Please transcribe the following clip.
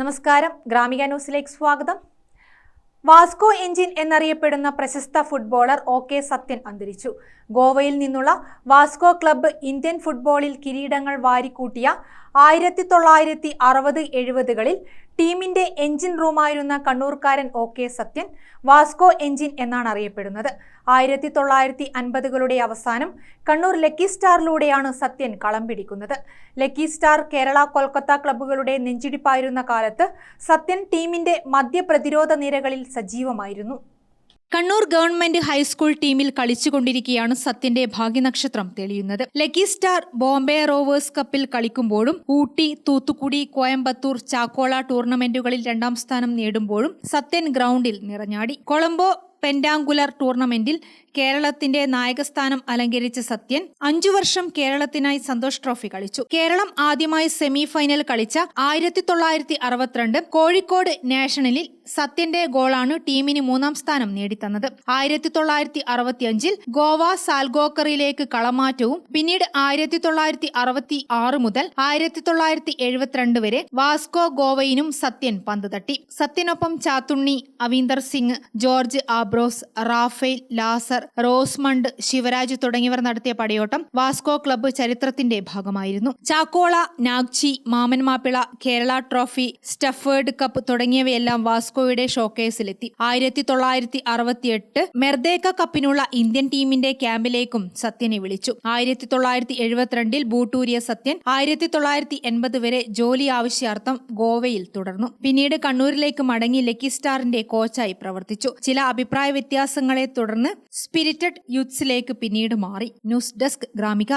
നമസ്കാരം. ഗ്രാമിക ന്യൂസിലേക്ക് സ്വാഗതം. വാസ്കോ എഞ്ചിൻ എന്നറിയപ്പെടുന്ന പ്രശസ്ത ഫുട്ബോളർ ഒ കെ സത്യൻ അന്തരിച്ചു. ഗോവയിൽ നിന്നുള്ള വാസ്കോ ക്ലബ്ബ് ഇന്ത്യൻ ഫുട്ബോളിൽ കിരീടങ്ങൾ വാരിക്കൂട്ടിയ ആയിരത്തി തൊള്ളായിരത്തി അറുപത് എഴുപതുകളിൽ ടീമിന്റെ എഞ്ചിൻ റൂമായിരുന്ന കണ്ണൂർക്കാരൻ O K Sathyan Vasco engine എന്നാണ് അറിയപ്പെടുന്നത്. ആയിരത്തി തൊള്ളായിരത്തി അൻപതുകളുടെ അവസാനം കണ്ണൂർ ലക്കി സ്റ്റാറിലൂടെയാണ് സത്യൻ കളം പിടിക്കുന്നത്. ലക്കി സ്റ്റാർ കേരള കൊൽക്കത്ത ക്ലബ്ബുകളുടെ നെഞ്ചിടിപ്പായിരുന്ന കാലത്ത് സത്യൻ ടീമിന്റെ മധ്യപ്രതിരോധ നിരകളിൽ സജീവമായിരുന്നു. കണ്ണൂർ ഗവൺമെന്റ് ഹൈസ്കൂൾ ടീമിൽ കളിച്ചുകൊണ്ടിരിക്കെയാണ് സത്യന്റെ ഭാഗ്യനക്ഷത്രം തെളിയുന്നത്. ലക്കി സ്റ്റാർ ബോംബെ റോവേഴ്സ് കപ്പിൽ കളിക്കുമ്പോഴും ഊട്ടി തൂത്തുക്കുടി കോയമ്പത്തൂർ ചാക്കോള ടൂർണമെന്റുകളിൽ രണ്ടാം സ്ഥാനം നേടുമ്പോഴും സത്യൻ ഗ്രൗണ്ടിൽ നിറഞ്ഞാടി. കൊളംബോ പെൻഡാങ്കുലർ ടൂർണമെന്റിൽ കേരളത്തിന്റെ നായകസ്ഥാനം അലങ്കരിച്ച സത്യൻ അഞ്ചു വർഷം കേരളത്തിനായി സന്തോഷ് ട്രോഫി കളിച്ചു. കേരളം ആദ്യമായി സെമി ഫൈനൽ കളിച്ച ആയിരത്തി തൊള്ളായിരത്തി അറുപത്തിരണ്ട് കോഴിക്കോട് നാഷണലിൽ സത്യന്റെ ഗോളാണ് ടീമിന് മൂന്നാം സ്ഥാനം നേടിത്തന്നത്. ആയിരത്തി തൊള്ളായിരത്തി അറുപത്തിയഞ്ചിൽ ഗോവ സാൽഗോക്കറിലേക്ക് കളമാറ്റവും പിന്നീട് ആയിരത്തി തൊള്ളായിരത്തി അറുപത്തി ആറ് മുതൽ ആയിരത്തി തൊള്ളായിരത്തി എഴുപത്തിരണ്ട് വരെ വാസ്കോ ഗോവയിനും സത്യൻ പന്ത് തട്ടി. സത്യനൊപ്പം Chathunni Avinder Singh George Ambrose Raphael Lazar Rosmond Sivaraj തുടങ്ങിയവർ നടത്തിയ പടയോട്ടം വാസ്കോ ക്ലബ്ബ് ചരിത്രത്തിന്റെ ഭാഗമായിരുന്നു. Chakkola Nagji Mammen Mappila Kerala trophy Stafford cup തുടങ്ങിയവയെല്ലാം വാസ്കോയുടെ ഷോക്കേസിലെത്തി. ആയിരത്തി തൊള്ളായിരത്തി അറുപത്തിയെട്ട് മെർദേക്ക കപ്പിനുള്ള ഇന്ത്യൻ ടീമിന്റെ ക്യാമ്പിലേക്കും സത്യനെ വിളിച്ചു. ആയിരത്തി തൊള്ളായിരത്തി എഴുപത്തിരണ്ടിൽ ബൂട്ടൂരിയ സത്യൻ ആയിരത്തി തൊള്ളായിരത്തി എൺപത് വരെ ജോലി ആവശ്യാർത്ഥം ഗോവയിൽ തുടർന്നു. പിന്നീട് കണ്ണൂരിലേക്ക് മടങ്ങി ലക്കി സ്റ്റാറിന്റെ കോച്ചായി പ്രവർത്തിച്ചു. ചില അഭിപ്രായ വ്യത്യാസങ്ങളെ തുടർന്ന് സ്പിരിറ്റഡ് യൂത്ത്സിലേക്ക് പിന്നീട് മാറി. News desk Gramika.